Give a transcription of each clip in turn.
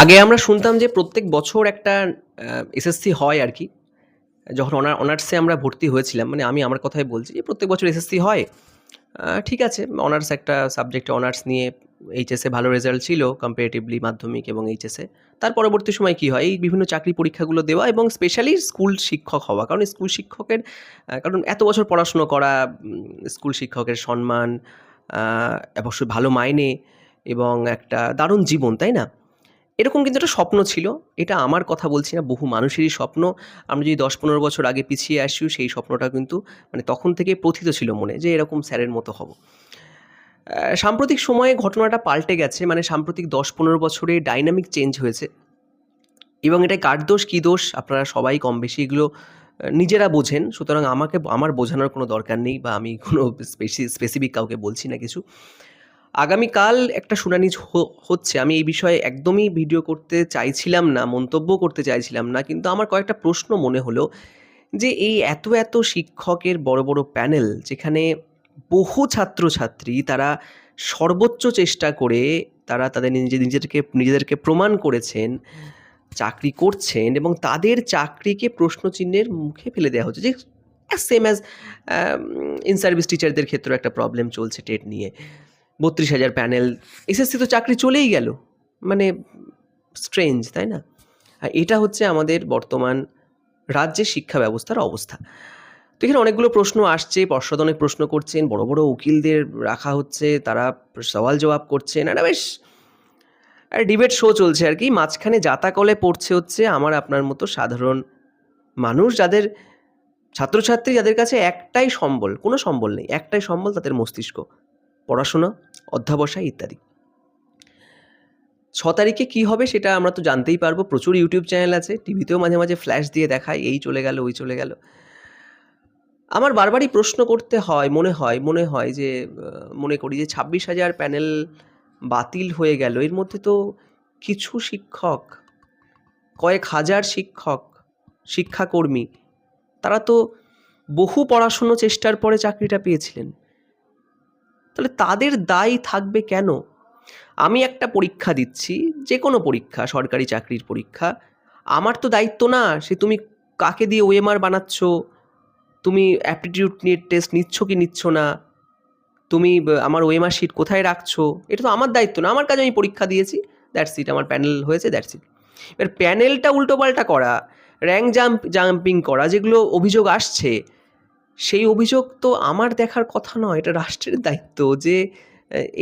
আগে আমরা শুনতাম যে প্রত্যেক বছর একটা এসএসসি হয় আর কি, যখন অনার, অনার্সে আমরা ভর্তি হয়েছিলাম মানে আমি আমার কথাই বলছি যে প্রত্যেক বছর এসএসসি হয় ঠিক আছে, অনার্স একটা সাবজেক্টে অনার্স নিয়ে এইচএসে ভালো রেজাল্ট ছিল কম্পারেটিভলি মাধ্যমিক এবং এইচএসে, তার পরবর্তী সময় কি হয়, এই বিভিন্ন চাকরি পরীক্ষাগুলো দেওয়া এবং স্পেশালি স্কুল শিক্ষক হওয়া, কারণ স্কুল শিক্ষকের কারণ এত বছর পড়াশুনো করা স্কুল শিক্ষকের সম্মান অবশ্যই ভালো মাইনে এবং একটা দারুণ জীবন, তাই না? এরকম কিন্তু একটা স্বপ্ন ছিল। এটা আমার কথা বলছি না, বহু মানুষেরই স্বপ্ন। আমরা যদি দশ পনেরো বছর আগে পিছিয়ে আসিও, সেই স্বপ্নটা কিন্তু মানে তখন থেকে প্রথিত ছিল মনে, যে এরকম স্যারের মতো হব। সাম্প্রতিক সময়ে ঘটনাটা পাল্টে গেছে মানে সাম্প্রতিক দশ পনেরো বছরে ডাইনামিক চেঞ্জ হয়েছে। এবং এটা কার দোষ, কী দোষ, আপনারা সবাই কম বেশি এগুলো নিজেরা বোঝেন। সুতরাং আমাকে, আমার বোঝানোর কোনো দরকার নেই বা আমি কোনো স্পেসি স্পেসিফিক কাউকে বলছি না কিছু। আগামীকাল একটা শুনানি হচ্ছে। আমি এই বিষয়ে একদমই ভিডিও করতে চাইছিলাম না, মন্তব্য করতে চাইছিলাম না, কিন্তু আমার কয়েকটা প্রশ্ন মনে হলো যে এই এত এত শিক্ষকের বড় বড় প্যানেল যেখানে বহু ছাত্রছাত্রী তারা সর্বোচ্চ চেষ্টা করে তারা তাদের নিজে, নিজেদেরকে নিজেদেরকে প্রমাণ করেছেন, চাকরি করছেন এবং তাদের চাকরিকে প্রশ্নচিহ্নের মুখে ফেলে দেওয়া হচ্ছে। যে সেম অ্যাজ ইন সার্ভিস টিচারদের ক্ষেত্রেও একটা প্রবলেম চলছে টেট নিয়ে। বত্রিশ হাজার প্যানেল, এসএসসি তো চাকরি চলেই গেল। মানে স্ট্রেঞ্জ তাই না? আর এটা হচ্ছে আমাদের বর্তমান রাজ্যের শিক্ষা ব্যবস্থার অবস্থা। তো এখানে অনেকগুলো প্রশ্ন আসছে, পর্ষদ অনেক প্রশ্ন করছেন, বড় বড় উকিলদের রাখা হচ্ছে, তারা সওয়াল জবাব করছেন একটা বেশ, আর ডিবেট শো চলছে আর কি। মাঝখানে জাতাকলে পড়ছে হচ্ছে আমার আপনার মতো সাধারণ মানুষ, যাদের ছাত্রছাত্রী যাদের কাছে একটাই সম্বল, কোনো সম্বল নেই, একটাই সম্বল তাদের মস্তিষ্ক। পড়াশোনা, অধ্যাবসায় ইত্যাদি। ছ তারিখে কী হবে সেটা আমরা তো জানতেই পারব। প্রচুর ইউটিউব চ্যানেল আছে, টিভিতেও মাঝে মাঝে ফ্ল্যাশ দিয়ে দেখায়, এই চলে গেল, ওই চলে গেল। আমার বারবারই প্রশ্ন করতে হয়, মনে হয় মনে হয় যে মনে করি যে ছাব্বিশ হাজার প্যানেল বাতিল হয়ে গেল। এর মধ্যে তো কিছু শিক্ষক, কয়েক হাজার শিক্ষক, শিক্ষাকর্মী, তারা তো বহু পড়াশুনো চেষ্টার পরে চাকরিটা পেয়েছিলেন। তাহলে তাদের দায় থাকবে কেন? আমি একটা পরীক্ষা দিচ্ছি যে কোনো পরীক্ষা, সরকারি চাকরির পরীক্ষা। আমার তো দায়িত্ব না, সে তুমি কাকে দিয়ে ওএমআর বানাচ্ছ? তুমি অ্যাপটিটিউড নিয়ে টেস্ট নিচ্ছ কি নিচ্ছ না? তুমি আমার ওএমআর শিট কোথায় রাখছো? এটা তো আমার দায়িত্ব না, আমার কাছে আমি পরীক্ষা দিয়েছি। দ্যাটস ইট আমার প্যানেল হয়েছে দ্যাটস ইট এবার প্যানেলটা উল্টোপাল্টা করা র্যাঙ্ক জাম্প জাম্পিং করা, যেগুলো অভিযোগ আসছে সেই অভিযোগ তো আমার দেখার কথা নয়, এটা রাষ্ট্রের দায়িত্ব যে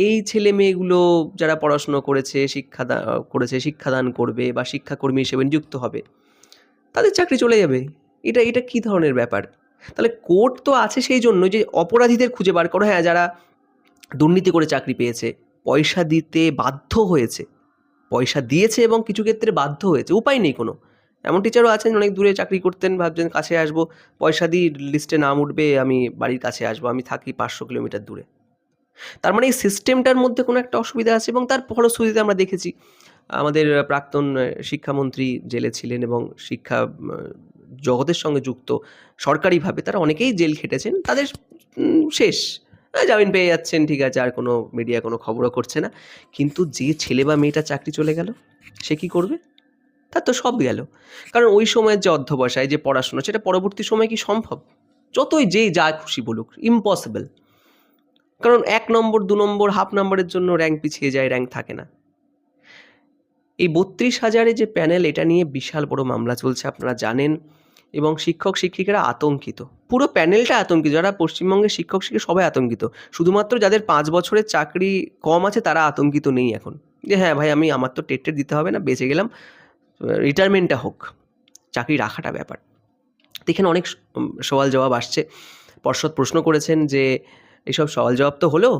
এই ছেলে মেয়েগুলো যারা পড়াশুনো করেছে শিক্ষাদান করেছে, শিক্ষাদান করবে বা শিক্ষাকর্মী হিসেবে নিযুক্ত হবে, তাদের চাকরি চলে যাবে। এটা এটা কী ধরনের ব্যাপার? তাহলে কোর্ট তো আছে সেই জন্য যে, অপরাধীদের খুঁজে বার করো। হ্যাঁ যারা দুর্নীতি করে চাকরি পেয়েছে, পয়সা দিতে বাধ্য হয়েছে, পয়সা দিয়েছে এবং কিছু ক্ষেত্রে বাধ্য হয়েছে, উপায় নেই কোনো। এমন টিচারও আছেন, অনেক দূরে চাকরি করতেন, ভাবছেন কাছে আসব। পয়সা দিয়ে লিস্টে নাম উঠবে, আমি বাড়ির কাছে আসব, আমি থাকি পাঁচশো কিলোমিটার দূরে। তার মানে এই সিস্টেমটার মধ্যে কোনো একটা অসুবিধা আছে এবং তার ফলশ্রুতিতে আমরা দেখেছি, আমাদের প্রাক্তন শিক্ষামন্ত্রী জেলে ছিলেন এবং শিক্ষা জগতের সঙ্গে যুক্ত, সরকারিভাবে তারা অনেকেই জেল খেটেছেন, তাদের শেষ। জামিন পেয়ে যাচ্ছেন, ঠিক আছে, আর কোনো মিডিয়া কোনো খবরও করছে না। কিন্তু যে ছেলে বা মেয়েটা চাকরি চলে গেল, সে কি করবে? তার তো সব গেল। কারণ ওই সময়ের যে অধ্যবসায়, যে পড়াশোনা, সেটা পরবর্তী সময় কি সম্ভব? যতই যেই যা খুশি বলুক ইম্পসিবল কারণ এক নম্বর, দু নম্বর হাফ নম্বরের জন্য র্যাঙ্ক পিছিয়ে যায় র্যাঙ্ক থাকে না। এই বত্রিশ হাজারে যে প্যানেল এটা নিয়ে বিশাল বড় মামলা চলছে, আপনারা জানেন। এবং শিক্ষক শিক্ষিকারা আতঙ্কিত। পুরো প্যানেলটা আতঙ্কিত। যারা পশ্চিমবঙ্গের শিক্ষক শিক্ষিকা, সবাই আতঙ্কিত। শুধুমাত্র যাদের পাঁচ বছরের চাকরি কম আছে, তারা আতঙ্কিত নেই এখন। যে হ্যাঁ ভাই, আমি আমার তো টেট দিতে হবে না, বেঁচে গেলাম। রিটায়ারমেন্টটা হোক, চাকরি রাখাটা ব্যাপার। এখানে অনেক সওয়াল জবাব আসছে। পর্ষদ প্রশ্ন করেছেন যে এইসব সওয়াল জবাব তো হলো।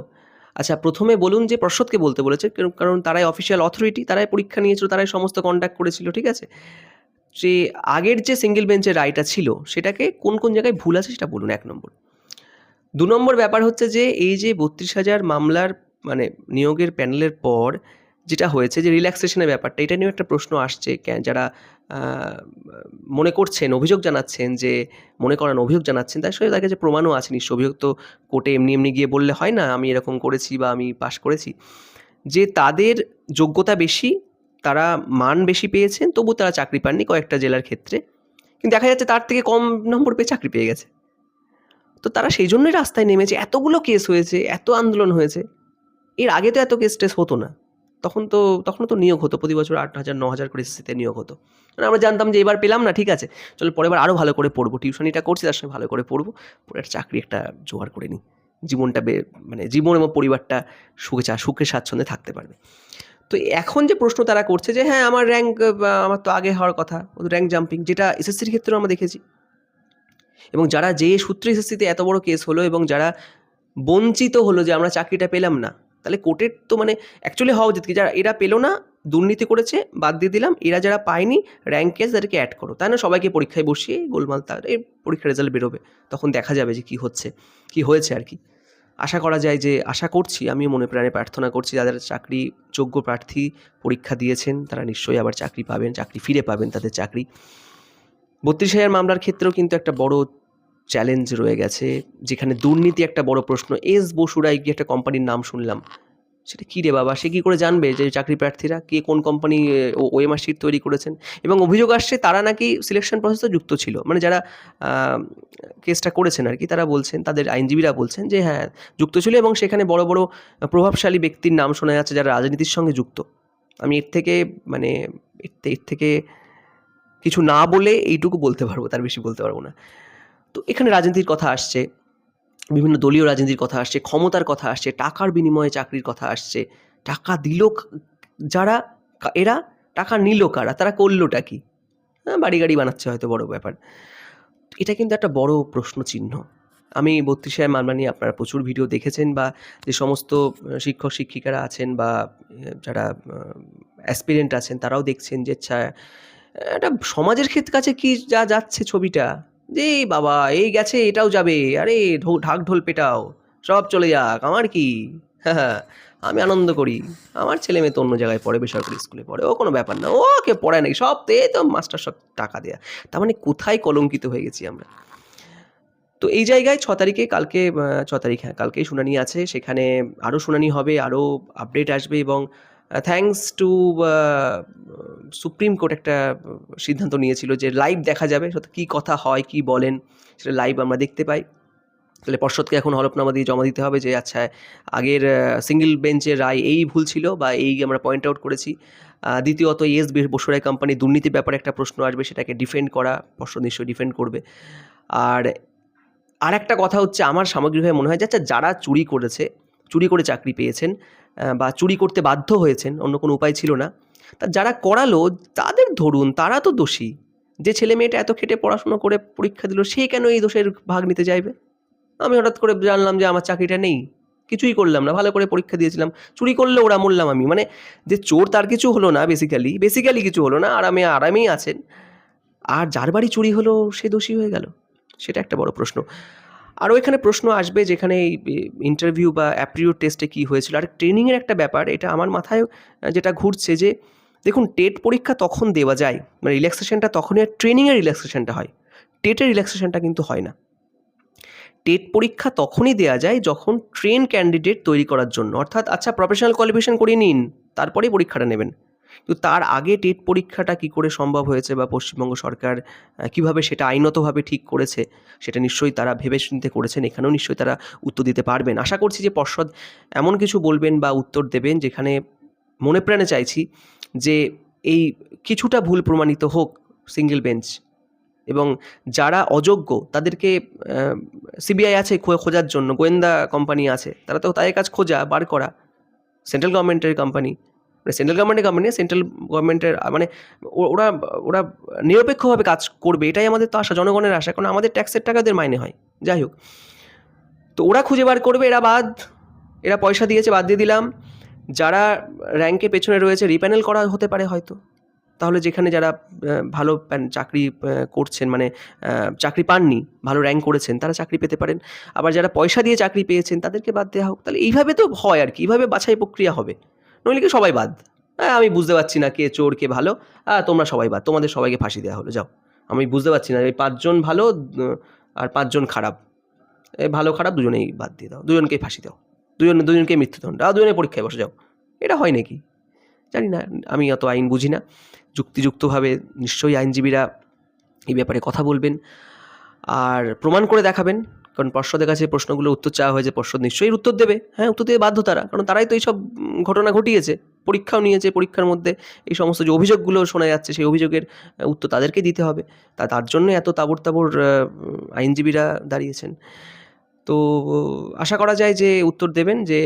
আচ্ছা প্রথমে বলুন যে, পর্ষদকে বলতে বলেছে কারণ তারাই অফিসিয়াল অথরিটি তারাই পরীক্ষা নিয়েছিল, তারাই সমস্ত কন্ট্যাক্ট করেছিল, ঠিক আছে? যে, আগের যে সিঙ্গেল বেঞ্চের রায়টা ছিল, সেটাকে কোন কোন জায়গায় ভুল আছে সেটা বলুন এক নম্বর। দু নম্বর ব্যাপার হচ্ছে যে, এই যে বত্রিশ হাজার মামলার মানে নিয়োগের প্যানেলের পর যেটা হয়েছে যে রিল্যাক্সেশনের ব্যাপারটা, এটা নিয়েও একটা প্রশ্ন আসছে। যারা মনে করছেন, অভিযোগ জানাচ্ছেন যে, মনে করেন অভিযোগ জানাচ্ছেন, তার সঙ্গে তার কাছে প্রমাণও আছে নিশ্চয় অভিযোগ তো কোর্টে এমনি এমনি গিয়ে বললে হয় না, আমি এরকম করেছি বা আমি পাশ করেছি। যে তাদের যোগ্যতা বেশি, তারা মান বেশি পেয়েছেন, তবু তারা চাকরি পাননি কয়েকটা জেলার ক্ষেত্রে। কিন্তু দেখা যাচ্ছে তার থেকে কম নম্বর পেয়ে চাকরি পেয়ে গেছে। তো তারা সেই জন্যই রাস্তায় নেমেছে। এতগুলো কেস হয়েছে, এত আন্দোলন হয়েছে। এর আগে তো এত কেস টেস হতো না। তখন তো তখন তো নিয়োগ হতো, প্রতি বছর আট হাজার ন হাজার করে এসএসসিতে নিয়োগ হতো। মানে আমরা জানতাম যে এবার পেলাম না, ঠিক আছে। চলো পরের আরও ভালো করে পড়ব। টিউশনিটা করছি, তার সঙ্গে ভালো করে পড়ব। পরে একটা চাকরি একটা জোগাড় করে নিই। জীবনটা বে মানে জীবন এবং পরিবারটা সুখে চা, সুখে স্বাচ্ছন্দ্যে থাকতে পারবে। তো এখন যে প্রশ্ন তারা করছে যে হ্যাঁ আমার র্যাঙ্ক আমার তো আগে হওয়ার কথা র্যাঙ্ক জাম্পিং যেটা এসএসসির ক্ষেত্রেও আমরা দেখেছি। এবং যারা যে সূত্রে এসএসসিতে এত বড় কেস হলো এবং যারা বঞ্চিত হলো যে আমরা চাকরিটা পেলাম না তাহলে কোর্টের তো মানে অ্যাকচুয়ালি হওয়া উচিত কি? যারা, এরা পেল না, দুর্নীতি করেছে, বাদ দিয়ে দিলাম, এরা যারা পায়নি র্যাঙ্ক কেস তাদেরকে অ্যাড করো। তাই না? সবাইকে পরীক্ষায় বসিয়ে গোলমাল তার এই পরীক্ষার রেজাল্ট বেরোবে। তখন দেখা যাবে যে কি হচ্ছে, কি হয়েছে আর কি। আশা করা যায় যে, আশা করছি আমি মনে প্রাণে প্রার্থনা করছি, যাদের চাকরি যোগ্য প্রার্থী পরীক্ষা দিয়েছেন, তারা নিশ্চয়ই আবার চাকরি পাবেন, চাকরি ফিরে পাবেন তাদের চাকরি। বত্রিশ হাজার মামলার ক্ষেত্রেও কিন্তু একটা বড় চ্যালেঞ্জ রয়ে গেছে, যেখানে দুর্নীতি একটা বড় প্রশ্ন। এস বসুরাই কি একটা কোম্পানির নাম শুনলাম। সেটা কী রে বাবা? সে কী করে জানবে যে চাকরি প্রার্থীরা? কে কোন কোম্পানি ওএমআর শিট তৈরি করেছেন? এবং অভিযোগ আসছে তারা নাকি সিলেকশন প্রসেসে যুক্ত ছিল। মানে যারা কেসটা করেছেন আর কি, তারা বলছেন, তাদের আইনজীবীরা বলছেন যে হ্যাঁ যুক্ত ছিল এবং সেখানে বড় বড় প্রভাবশালী ব্যক্তির নাম শোনা যাচ্ছে যারা রাজনীতির সঙ্গে যুক্ত। আমি এর থেকে মানে এর থেকে কিছু না বলে এইটুকু বলতে পারব, তার বেশি বলতে পারব না। তো এখানে রাজনীতির কথা আসছে বিভিন্ন দলীয় রাজনীতির কথা আসছে ক্ষমতার কথা আসছে টাকার বিনিময়ে চাকরির কথা আসছে টাকা দিল যারা এরা টাকা নিল কারা তারা করলোটা কি? হ্যাঁ, বাড়ি গাড়ি বানাচ্ছে হয়তো বড় ব্যাপার। এটা কিন্তু একটা বড় প্রশ্ন চিহ্ন। আমি বত্রিশে মামলা নিয়ে আপনারা প্রচুর ভিডিও দেখেছেন বা যে সমস্ত শিক্ষক শিক্ষিকারা আছেন বা যারা অ্যাসপিরেন্ট আছেন তারাও দেখছেন যে আচ্ছা একটা সমাজের ক্ষেত্রে কাছে কি যা যাচ্ছে ছবিটা যে, বাবা, এই গেছে, এটাও যাবে। আরে ঢাক ঢোল পেটাও। সব চলে যাক, আমার কি? হ্যাঁ আমি আনন্দ করি। আমার ছেলে মেয়ে তো অন্য জায়গায় পড়ে, বেসরকারি স্কুলে পড়ে, ও কোনো ব্যাপার না। ওকে পড়ায় নাকি? সব তো তো মাস্টার সব টাকা দেয়া। তার মানে কোথায় কলঙ্কিত হয়ে গেছি আমরা? তো এই জায়গায় ছ তারিখে কালকে ছ তারিখ হ্যাঁ কালকেই শুনানি আছে। সেখানে আরও শুনানি হবে, আরও আপডেট আসবে এবং থ্যাঙ্কস টু সুপ্রিম কোর্ট একটা সিদ্ধান্ত নিয়েছিল যে লাইভ দেখা যাবে, সত্যি কী কথা হয়, কি বলেন, সেটা লাইভ আমরা দেখতে পাই। তাহলে পর্ষদকে এখন হলফনামা দিয়ে জমা দিতে হবে যে আচ্ছা আগের সিঙ্গেল বেঞ্চের রায় এই ভুল ছিল বা এই আমরা পয়েন্ট আউট করেছি। দ্বিতীয়ত ইয়েস বসুরাই কোম্পানি দুর্নীতির ব্যাপারে একটা প্রশ্ন আসবে, সেটাকে ডিফেন্ড করা, পর্ষদ নিশ্চয়ই ডিফেন্ড করবে। আর আর একটা কথা হচ্ছে, আমার সামগ্রিকভাবে মনে হয় যে আচ্ছা যারা চুরি করেছে, চুরি করে চাকরি পেয়েছেন বা চুরি করতে বাধ্য হয়েছেন, অন্য কোনো উপায় ছিল না। তা যারা করালো, তাদের ধরুন, তারা তো দোষী। যে ছেলে মেয়েটা এত খেটে পড়াশুনো করে পরীক্ষা দিল, সে কেন এই দোষের ভাগ নিতে চাইবে? আমি হঠাৎ করে জানলাম যে আমার চাকরিটা নেই। কিছুই করলাম না, ভালো করে পরীক্ষা দিয়েছিলাম। চুরি করলে ওরা মরলাম আমি। মানে যে চোর তার কিছু হলো না বেসিক্যালি বেসিক্যালি কিছু হলো না আরামে আরামেই আছেন। আর যার বাড়ি চুরি হলো, সে দোষী হয়ে গেল। সেটা একটা বড় প্রশ্ন। আরও এখানে প্রশ্ন আসবে যেখানে এই ইন্টারভিউ বা অ্যাপ্টিটিউড টেস্টে কী হয়েছিল। আর ট্রেনিংয়ের একটা ব্যাপার, এটা আমার মাথায় যেটা ঘুরছে যে, দেখুন টেট পরীক্ষা তখন দেওয়া যায় মানে রিল্যাক্সেশনটা তখনই, আর ট্রেনিংয়ের রিল্যাক্সেশনটা হয়। টেটের রিল্যাক্সেশনটা কিন্তু হয় না। টেট পরীক্ষা তখনই দেওয়া যায় যখন ট্রেন ক্যান্ডিডেট তৈরি করার জন্য। অর্থাৎ আচ্ছা প্রফেশনাল কোয়ালিফিকেশন করিয়ে নিন, তারপরেই পরীক্ষাটা নেবেন। কিন্তু তার আগে টেট পরীক্ষাটা কি করে সম্ভব হয়েছে বা পশ্চিমবঙ্গ সরকার কীভাবে সেটা আইনতভাবে ঠিক করেছে, সেটা নিশ্চয়ই তারা ভেবে চিন্তে করেছেন, এখানেও নিশ্চয়ই তারা উত্তর দিতে পারবেন। আশা করছি যে পর্ষদ এমন কিছু বলবেন বা উত্তর দেবেন যেখানে মনে প্রাণে চাইছি যে এই কিছুটা ভুল প্রমাণিত হোক সিঙ্গেল বেঞ্চ এবং যারা অযোগ্য তাদেরকে সিবিআই আছে খোঁজার জন্য, গোয়েন্দা কোম্পানি আছে, তারা তো তাদের কাজ খোঁজা, বার করা সেন্ট্রাল গভর্নমেন্টের কোম্পানি সেন্ট্রাল গভর্নমেন্টের কোম্পানি সেন্ট্রাল গভর্নমেন্টের মানে ওরা ওরা নিরপেক্ষভাবে কাজ করবে, এটাই আমাদের তো আশা, জনগণের আশা, কারণ আমাদের ট্যাক্সের টাকা ওদের মাইনে হয়, যাই হোক। তো ওরা খুঁজে বার করবে, এরা বাদ, এরা পয়সা দিয়েছে, বাদ দিয়ে দিলাম। যারা র্যাঙ্কে পেছনে রয়েছে রিপ্যানেল করা হতে পারে হয়তো। তাহলে যেখানে যারা ভালো চাকরি করছেন মানে চাকরি পাননি, ভালো র্যাঙ্ক করেছেন, তারা চাকরি পেতে পারেন। আবার যারা পয়সা দিয়ে চাকরি পেয়েছেন, তাদেরকে বাদ দেওয়া হোক। তাহলে এইভাবে তো হয় আর কি, এইভাবে বাছাই প্রক্রিয়া হবে। নইলে কি সবাই বাদ? হ্যাঁ আমি বুঝতে পারছি না কে চোর, কে ভালো। হ্যাঁ তোমরা সবাই বাদ, তোমাদের সবাইকে ফাঁসি দেওয়া হলো, যাও। আমি বুঝতে পারছি না, এই পাঁচজন ভালো আর পাঁচজন খারাপ। এই ভালো, খারাপ দুজনেই বাদ দিয়ে দাও, দুজনকেই ফাঁসি দাও। দুজন দুজনকে মৃত্যুদণ্ড, আর দুজনে পরীক্ষায় বসে যাও। এটা হয় নাকি? জানি না, আমি অত আইন বুঝি না। যুক্তিযুক্তভাবে নিশ্চয়ই আইনজীবীরা এই ব্যাপারে কথা বলবেন, আর প্রমাণ করে দেখাবেন। কারণ পর্ষদের কাছে প্রশ্নগুলো উত্তর চাওয়া হয়েছে পর্ষদ নিশ্চয়ই উত্তর দেবে। হ্যাঁ উত্তর দেবে বাধ্য তারা, কারণ তারাই তো এইসব ঘটনা ঘটিয়েছে, পরীক্ষাও নিয়েছে, পরীক্ষার মধ্যে এই সমস্ত যে অভিযোগগুলো শোনা যাচ্ছে, সেই অভিযোগের উত্তর তাদেরকে দিতে হবে। তা, তার জন্য এত তাবড় তাবড় আইনজীবীরা দাঁড়িয়েছেন। তো, আশা করা যায় যে উত্তর দেবেন যে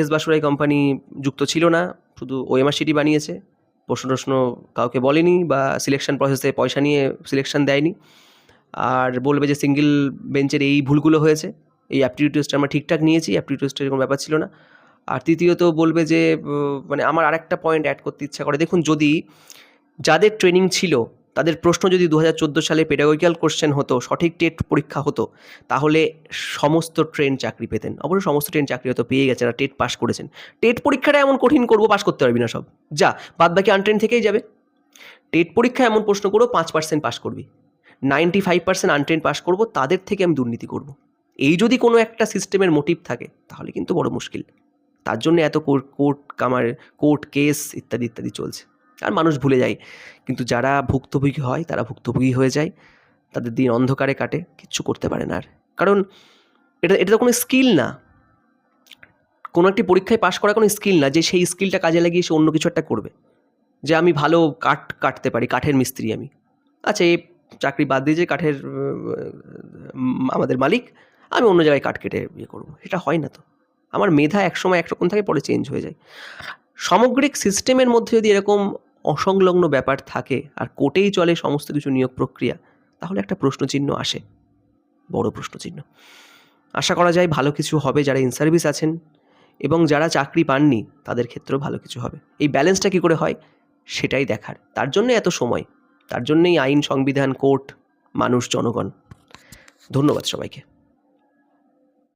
এস বাসুরাই কোম্পানি যুক্ত ছিল না, শুধু ওএমআর সিটি বানিয়েছে। প্রশ্ন টশ্ন কাউকে বলেনি বা সিলেকশন প্রসেসে পয়সা নিয়ে সিলেকশন দেয়নি। আর বলবে যে সিঙ্গেল বেঞ্চের এই ভুলগুলো হয়েছে। এই অ্যাপটিটিউড টেস্ট আমরা ঠিকঠাক নিয়েছি অ্যাপটিটিউড টেস্টের কোনো ব্যাপার ছিল না। আর তৃতীয়ত বলবে যে মানে আমার আরেকটা পয়েন্ট অ্যাড করতে ইচ্ছা করে। দেখুন, যদি যাদের ট্রেনিং ছিল, তাদের প্রশ্ন যদি দু হাজার চোদ্দ সালে পেডাগোগিক্যাল কোশ্চেন হতো, সঠিক টেট পরীক্ষা হতো, তাহলে সমস্ত ট্রেন চাকরি পেতেন। অবশ্যই সমস্ত ট্রেন চাকরি হয়তো পেয়ে গেছেন আর টেট পাস করেছেন। টেট পরীক্ষাটা এমন কঠিন করব পাস করতে পারবি না সব। যা বাদ বাকি আনট্রেন থেকেই যাবে। টেট পরীক্ষা এমন প্রশ্ন করো, পাঁচ পার্সেন্ট পাস করবি। নাইনটি ফাইভ পার্সেন্ট আনট্রেন পাস করব, তাদের থেকে আমি দুর্নীতি করব। এই যদি কোনো একটা সিস্টেমের মোটিভ থাকে, তাহলে কিন্তু বড় মুশকিল। তার জন্য এত কোর্ট কোর্ট কামার কোর্ট কেস ইত্যাদি ইত্যাদি চলছে। আর মানুষ ভুলে যায়। কিন্তু যারা ভুক্তভোগী হয়, তারা ভুক্তভোগী হয়ে যায়। তাদের দিন অন্ধকারে কাটে, কিচ্ছু করতে পারে না আর। কারণ এটা এটা তো কোনো স্কিল না। কোনো একটি পরীক্ষায় পাশ করা কোনো স্কিল না, যে সেই স্কিলটা কাজে লাগিয়ে সে অন্য কিছু একটা করবে। যে আমি ভালো কাঠ কাটতে পারি, কাঠের মিস্ত্রি আমি। আচ্ছা এই চাকরি বাদ দিয়ে যে কাঠের আমাদের মালিক, আমি অন্য জায়গায় কাঠ কেটে ইয়ে করব। সেটা হয় না তো। আমার মেধা একসময় একরকম থাকে, পরে চেঞ্জ হয়ে যায়। সামগ্রিক সিস্টেমের মধ্যে যদি এরকম অসংলগ্ন ব্যাপার থাকে, আর কোর্টেই চলে সমস্ত কিছু নিয়োগ প্রক্রিয়া, তাহলে একটা প্রশ্নচিহ্ন আসে। বড় প্রশ্নচিহ্ন। আশা করা যায় ভালো কিছু হবে যারা ইন সার্ভিস আছেন, এবং যারা চাকরি পাননি, তাদের ক্ষেত্রেও ভালো কিছু হবে। এই ব্যালেন্সটা কী করে হয়? সেটাই দেখার। তার জন্য এত সময়। তার জন্যেই আইন সংবিধান কোর্ট মানুষ জনগণ। ধন্যবাদ সবাইকে।